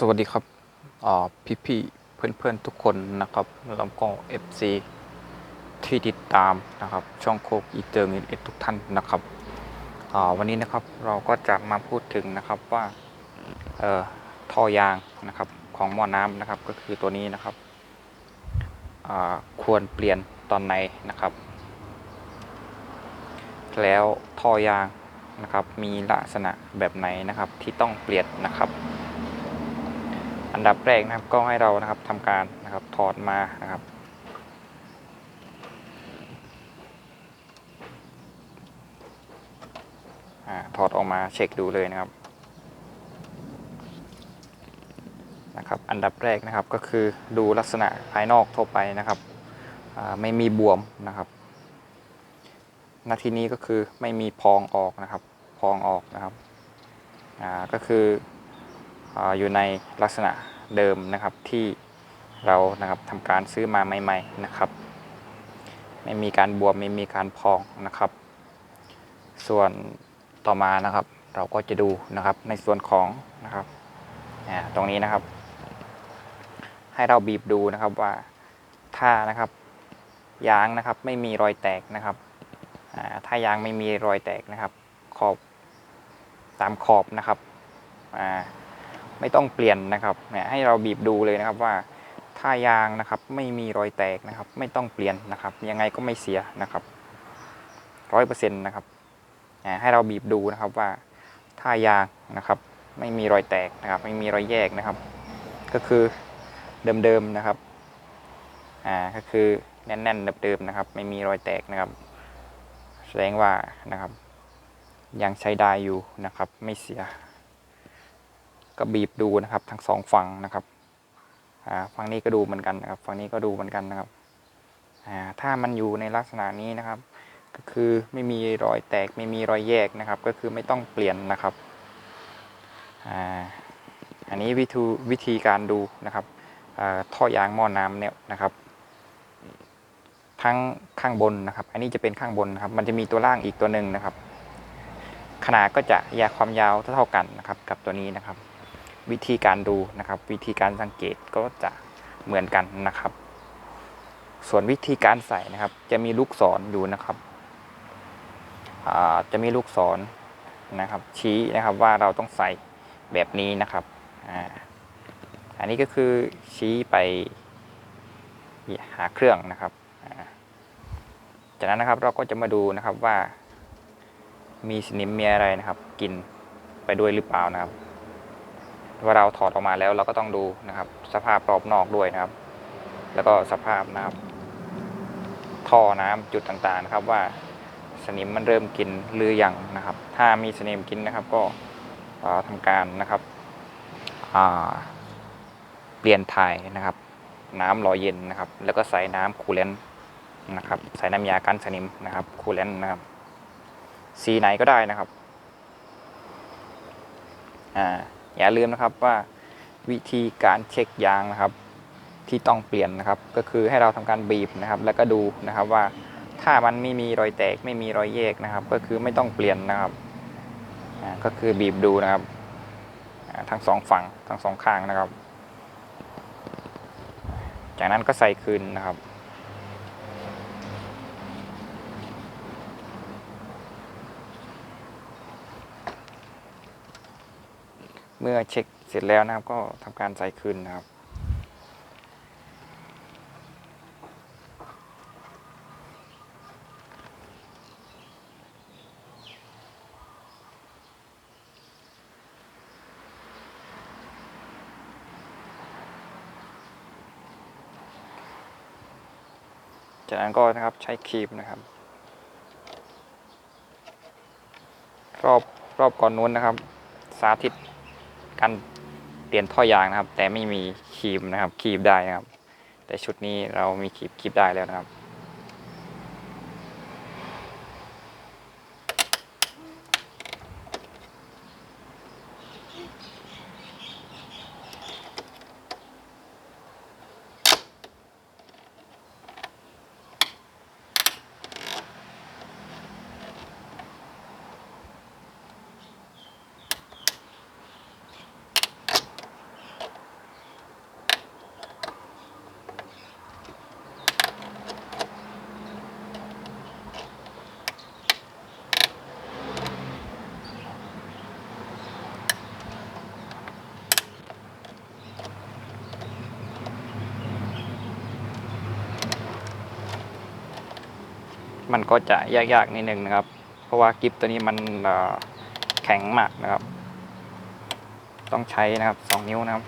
สวัสดีครับพี่พี่เพื่อนเพื่อนๆทุกคนนะครับแล้วก็ FC ที่ติดตามนะครับ ช่องโคกอีเตอร์มินเอ็ดทุกท่านนะครับวันนี้นะครับเราก็จะมาพูดถึงนะครับว่าท่อยางนะครับของหม้อน้ำนะครับก็คือตัวนี้นะครับควรเปลี่ยนตอนไหนนะครับ แล้วท่อยางนะครับมีลักษณะแบบไหนนะครับที่ต้องเปลี่ยนนะครับ อันดับแรกนะครับก็ให้เรานะครับทำการนะครับถอดมานะครับอถอดออกมาเช็คดูเลยนะครับนะครับ อันดับแรกนะครับก็คือดูลักษณะภายนอกทั่วไปนะครับไม่มีบวมนะครับนาทีนี้ก็คือไม่มีพองออกนะครับ พองออกนะครับก็คือ อยู่ในลักษณะเดิมนะครับที่เรานะครับทำการซื้อมาใหม่ๆนะครับ ไม่มีการบวมไม่มีการพองนะครับ ส่วนต่อมานะครับ เราก็จะดูนะครับในส่วนของนะครับตรงนี้นะครับ ให้เราบีบดูนะครับว่าถ้านะครับยางนะครับไม่มีรอยแตกนะครับถ้ายางไม่มีรอยแตกนะครับ ขอบตามขอบนะครับ ไม่ต้องเปลี่ยนนะครับเนี่ยให้เราบีบดูเลยนะครับว่าถ้ายางนะครับไม่มีรอยแตกนะครับ ไม่ต้องเปลี่ยนนะครับ ยังไงก็ไม่เสียนะครับร้อยเปอร์เซ็นต์นะครับให้เราบีบดูนะครับว่าถ้ายางนะครับไม่มีรอยแตกนะครับ ไม่มีรอยแยกนะครับ ก็คือเดิมๆนะครับอ่าก็คือแน่นๆเดิมๆนะครับ ไม่มีรอยแตกนะครับ แสดงว่านะครับ ยังใช้ได้อยู่นะครับ ไม่เสีย ก็บีบดูนะครับ ทั้งสองฝั่งนะครับอ่าฝั่งนี้ก็ดูเหมือนกันนะครับฝั่งนี้ก็ดูเหมือนกันนะครับอ่าถ้ามันอยู่ในลักษณะนี้นะครับ ก็คือไม่มีรอยแตกไม่มีรอยแยกนะครับ ก็คือไม่ต้องเปลี่ยนนะครับอ่าอันนี้วิธีวิธีการดูนะครับท่อยางหม้อน้ำเนี่ยนะครับ ทั้งข้างบนนะครับ อันนี้จะเป็นข้างบนนะครับ มันจะมีตัวล่างอีกตัวหนึ่งนะครับ ขนาดก็จะยาความยาวเท่ากันนะครับ กับตัวนี้นะครับ วิธีการดูนะครับ วิธีการสังเกตก็จะเหมือนกันนะครับ ส่วนวิธีการใส่นะครับ จะมีลูกศรอยู่นะครับจะมีลูกศรนะครับ ชี้นะครับว่าเราต้องใส่แบบนี้นะครับอ่าอันนี้ก็คือชี้ไปหาเครื่องนะครับ จากนั้นนะครับเราก็จะมาดูนะครับว่ามีสนิมมีอะไรนะครับ กินไปด้วยหรือเปล่านะครับ ว่าเราถอดออกมาแล้วเราก็ต้องดูนะครับ สภาพรอบนอกด้วยนะครับ แล้วก็สภาพนะครับ ท่อน้ำจุดต่างๆนะครับ ว่าสนิมมันเริ่มกินหรือยังนะครับ ถ้ามีสนิมกินนะครับ ก็เอ่อทำการนะครับเปลี่ยนถ่ายนะครับ น้ำรอเย็นนะครับ แล้วก็ใส่น้ำคูลเลนต์นะครับ ใส่น้ำยากันสนิมนะครับคูลเลนต์นะครับ สีไหนก็ได้นะครับ อ่า อย่าลืมนะครับว่าวิธีการเช็คยางนะครับ ที่ต้องเปลี่ยนนะครับ ก็คือให้เราทำการบีบนะครับ แล้วก็ดูนะครับว่าถ้ามันไม่มีรอยแตกไม่มีรอยแยกนะครับ ก็คือไม่ต้องเปลี่ยนนะครับก็คือบีบดูนะครับทั้งสองฝั่งทั้งสองข้างนะครับ จากนั้นก็ใส่คืนนะครับ มื่อเช็คเสร็จแล้วนะครับ ก็ทำการใส่คืนนะครับจากนั้นก็นะครับใช้ครีมนะครับ รอบรอบก่อนนู้นนะครับ สาธิต การเตียนท่อยางนะครับ แต่ไม่มีครีมนะครับครีมได้นะครับ แต่ชุดนี้เรามีครีมครีมได้แล้วนะครับ มันก็จะยากๆนิดนึงนะครับ เพราะว่ากิฟตัวนี้มันแข็งมากนะครับ ต้องใช้นะครับสองนิ้วนะครับ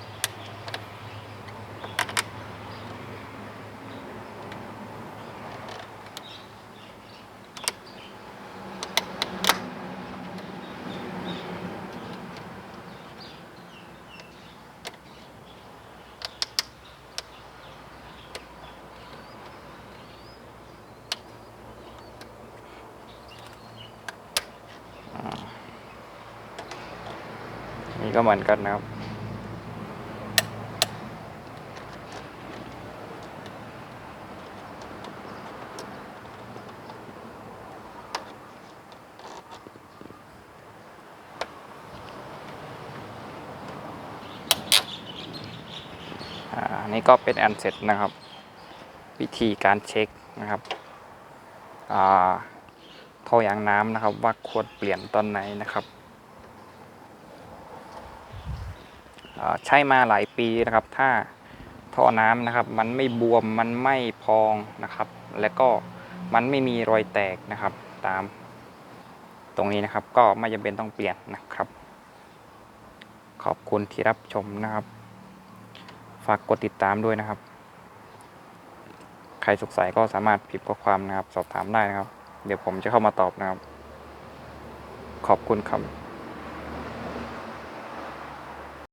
นี่ก็เหมือนกันนะครับ อ่า นี่ก็เป็นอันเสร็จนะครับ วิธีการเช็คนะครับ อ่าท่อยางน้ำนะครับว่าควรเปลี่ยนตอนไหนนะครับอ่า ใช้มาหลายปีนะครับ ถ้าท่อน้ำนะครับ มันไม่บวมมันไม่พองนะครับ และก็มันไม่มีรอยแตกนะครับ ตามตรงนี้นะครับ ก็ไม่จำเป็นต้องเปลี่ยนนะครับ ขอบคุณที่รับชมนะครับ ฝากกดติดตามด้วยนะครับ ใครสงสัยก็สามารถพิมพ์ข้อความนะครับ สอบถามได้นะครับ เดี๋ยวผมจะเข้ามาตอบนะครับ ขอบคุณครับ